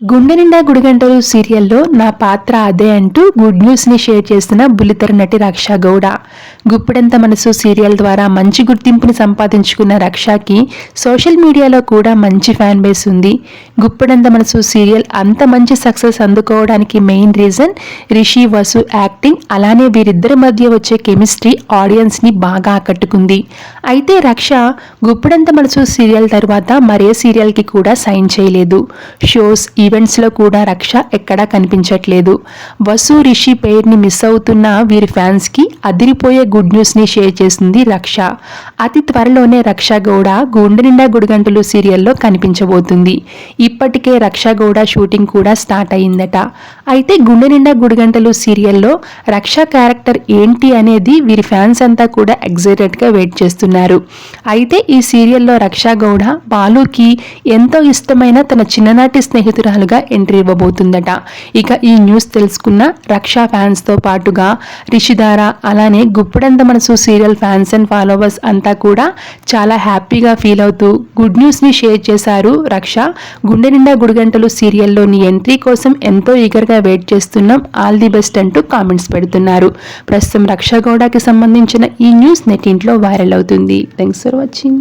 గుండె నిండా గుడిగంటలు సీరియల్లో నా పాత్ర అదే అంటూ గుడ్ న్యూస్ని షేర్ చేస్తున్న బుల్లితెర నటి రక్ష గౌడ. గుప్పిడంత మనసు సీరియల్ ద్వారా మంచి గుర్తింపుని సంపాదించుకున్న రక్షకి సోషల్ మీడియాలో కూడా మంచి ఫ్యాన్ బేస్ ఉంది. గుప్పెడంత మనసు సీరియల్ అంత మంచి సక్సెస్ అందుకోవడానికి main reason Rishi Vasu acting అలానే వీరిద్దరి మధ్య వచ్చే కెమిస్ట్రీ ఆడియన్స్ని బాగా ఆకట్టుకుంది. అయితే రక్ష గుప్పెడంత మనసు సీరియల్ తర్వాత మరే సీరియల్కి కూడా సైన్ చేయలేదు. షోస్ ఈవెంట్స్లో కూడా రక్ష ఎక్కడా కనిపించట్లేదు. వసు రిషి పేరుని మిస్ అవుతున్న వీరి ఫ్యాన్స్కి అదిరిపోయే గుడ్ న్యూస్ని షేర్ చేసింది రక్ష. అతి త్వరలోనే రక్ష గౌడ గుండె నిండా గుడిగంటలు సీరియల్లో కనిపించబోతుంది. ఇప్పటికే రక్ష గౌడ షూటింగ్ కూడా స్టార్ట్ అయిందట. అయితే గుండె నిండా గుడిగంటలు సీరియల్లో రక్ష క్యారెక్టర్ ఏంటి అనేది వీరి ఫ్యాన్స్ అంతా కూడా ఎగ్జైటెడ్గా వెయిట్ చేస్తున్నారు. అయితే ఈ సీరియల్లో రక్ష గౌడ బాలుకి ఎంతో ఇష్టమైన తన చిన్ననాటి స్నేహితురాలుగా ఎంట్రీ ఇవ్వబోతుందట. ఇక ఈ న్యూస్ తెలుసుకున్న రక్ష ఫ్యాన్స్తో పాటుగా రిషిధార అలానే గుప్పుడంత మనసు సీరియల్ ఫ్యాన్స్ అండ్ ఫాలోవర్స్ అంతా కూడా చాలా హ్యాపీగా ఫీల్ అవుతూ గుడ్ న్యూస్ని షేర్ చేశారు రక్ష. గుండె నిండా గుడిగంటలు సీరియల్లోని ఎంట్రీ కోసం ఎంతో ఈగర్గా వెయిట్ చేస్తున్నాం. ఆల్ ది బెస్ట్ అంటూ కామెంట్స్ పెడుతున్నారు. ప్రస్తుతం రక్ష గౌడకి సంబంధించిన ఈ న్యూస్ నెట్టింట్లో వైరల్ అవుతుంది. Thanks for watching.